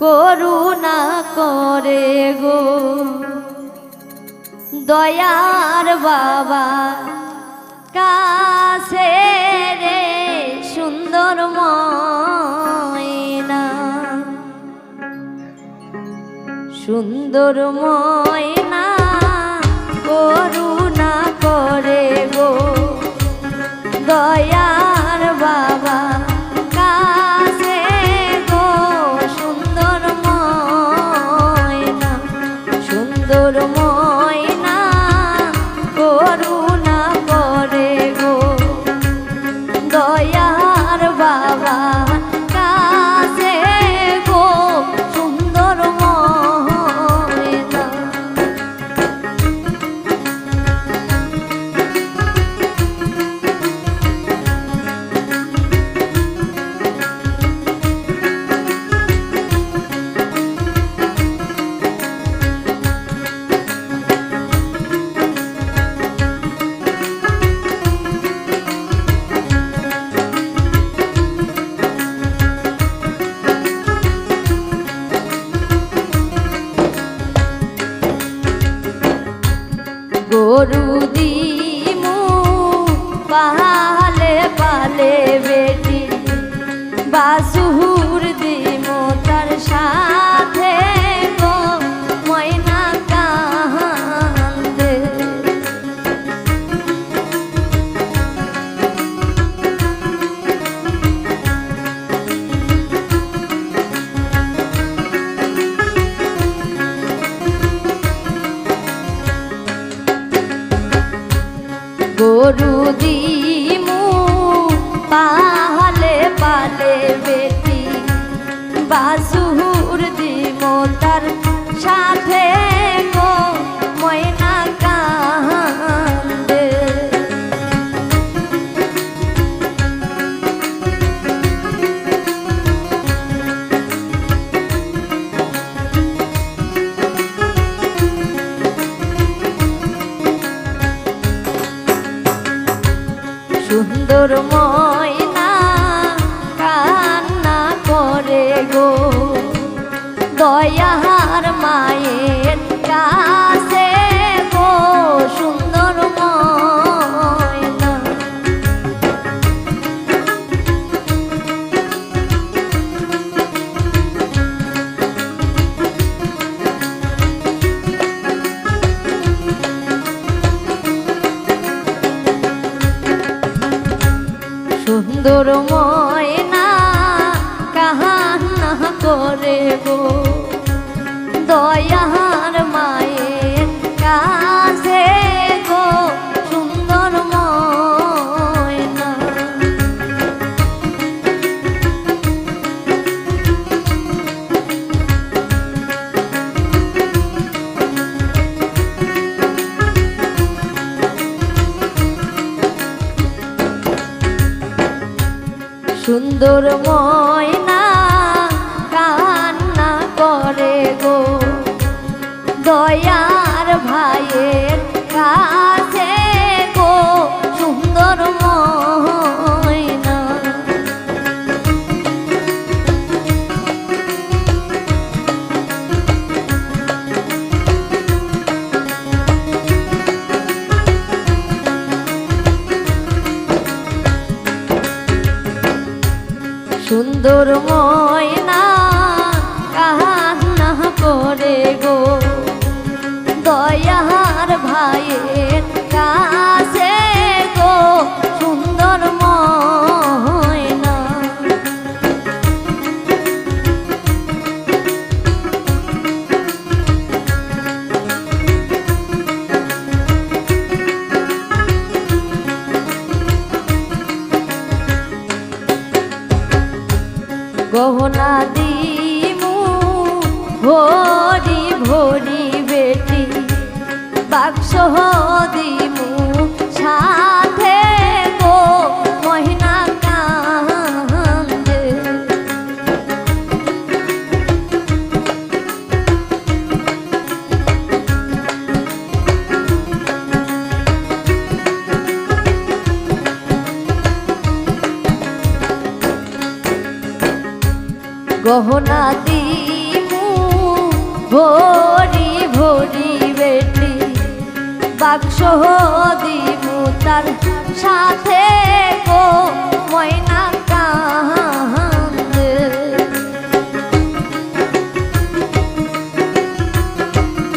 করুণা করে গো। দয়ার বাবা কাছে রে সুন্দর ময়না। সুন্দর ময়না গরু দিমু পালে পালে বেটি বাসুর গরু দিমু পাহলে পালে বেটি। বাসুর দিমো তার সাথে। সুন্দর ময়না কান্না করে গো। দয়াহার মায়ের সুন্দর ময়না কাহান্না করে গো দয়ার সুন্দর ময়না কান্না করে গো। দয়ার সুন্দর ময়না না করে গো? গহনা দিমু ভরি ভরি বেটি বাক্স দিমু সাথে গহনা দিমু ভরি ভরি বেটি। বাক্স দিমু তার সাথে